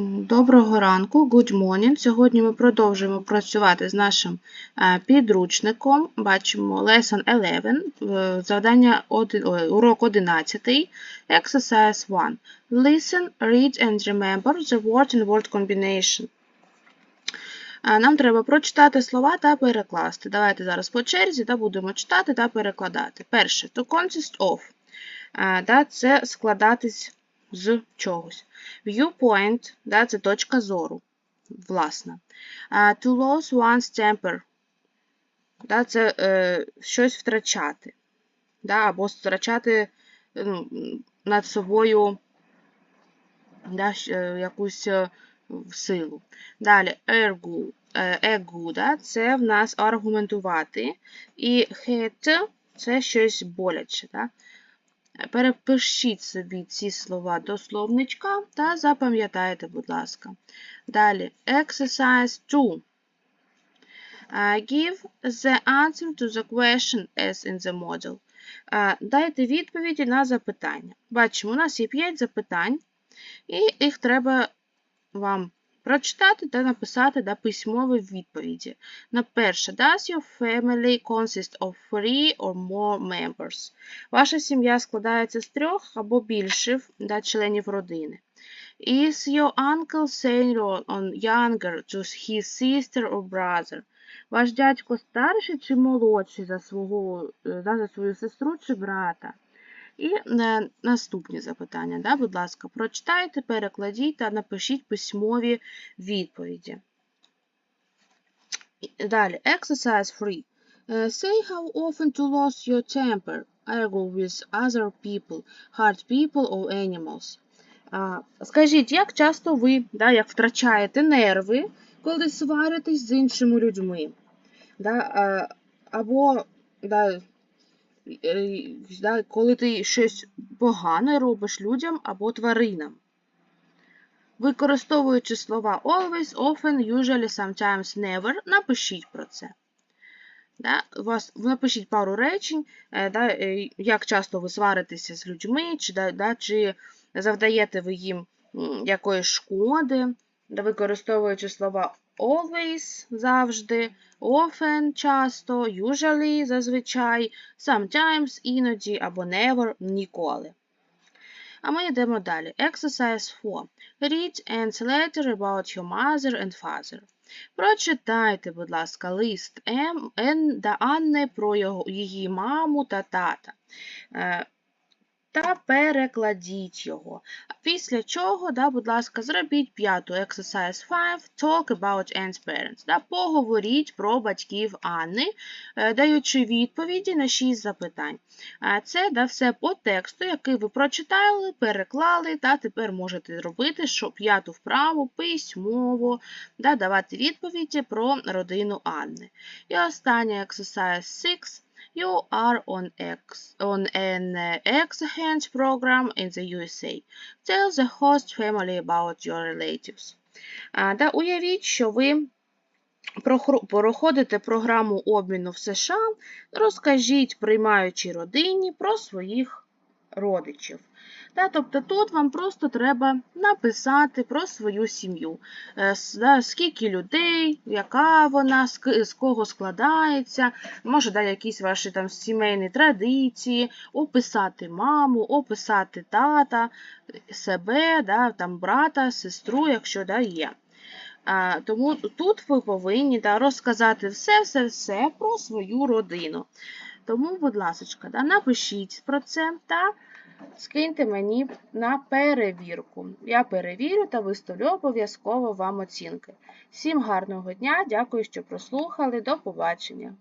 Доброго ранку, good morning. Сьогодні ми продовжуємо працювати з нашим е, підручником. Бачимо lesson 11, е, завдання урок 11, exercise 1. Listen, read and remember the word and word combination. Е, Нам треба прочитати слова та перекласти. Давайте зараз по черзі та будемо читати та перекладати. Перше, to consist of. Е, Це складатись з чогось. Viewpoint да, це точка зору, власна. Uh, to lose one's temper да, це е, щось втрачати. Да, або втрачати ну, над собою да, е, якусь е, силу. Далі, ergo, е, ego, да, це в нас аргументувати. І hate – це щось боляче. Да? Перепишіть собі ці слова до словничка та запам'ятайте, будь ласка. Далі, exercise 2. Uh, give the answer to the question as in the model. Uh, дайте відповіді на запитання. Бачимо, у нас є 5 запитань, і їх треба вам прочитати та написати да, письмові відповіді. На перше, does your family consist of three or more members? Ваша сім'я складається з трьох або більше да, членів родини. Is your uncle senior or younger to his sister or brother? Ваш дядько старший чи молодший за, свого, е, за свою сестру чи брата? І е, наступні запитання, да, будь ласка, прочитайте, перекладіть та напишіть письмові відповіді. Далі, exercise 3. Uh, say how often to lose your temper, ergo with other people, hard people or animals. Скажіть, як часто ви, да, як втрачаєте нерви, коли сваритесь з іншими людьми? Да, а, або да, е, да, коли ти щось погане робиш людям або тваринам. Використовуючи слова always, often, usually, sometimes, never, напишіть про це. Да, вас, напишіть пару речень, е, да, е, як часто ви сваритеся з людьми, чи, да, чи завдаєте ви їм якоїсь шкоди, да, використовуючи слова always завжди, often часто, usually зазвичай, sometimes іноді або never ніколи. А ми йдемо далі. Exercise 4. Read and letter about your mother and father. Прочитайте, будь ласка, лист М, Н та Анни про його, її маму та тата. Та перекладіть його. Після чого, да, будь ласка, зробіть п'яту exercise 5, talk about Anne's parents. Да, поговоріть про батьків Анни, е, даючи відповіді на шість запитань. Це да, все по тексту, який ви прочитали, переклали, та тепер можете зробити п'яту вправу письмово, да, давати відповіді про родину Анни. І останній exercise 6. You are on, X, on an exchange program in the USA. Tell the host family about your relatives. А, уявіть, що ви проходите програму обміну в США. Розкажіть приймаючій родині про своїх родичів. Та, тобто тут вам просто треба написати про свою сім'ю. Е, да, скільки людей, яка вона, з кого складається, може да, якісь ваші там сімейні традиції, описати маму, описати тата, себе, да, там, брата, сестру, якщо да, є. Тому тут ви повинні да, розказати все-все-все про свою родину. Тому, будь ласка, да, напишіть про це та скиньте мені на перевірку. Я перевірю та виставлю обов'язково вам оцінки. Всім гарного дня, дякую, що прослухали. До побачення!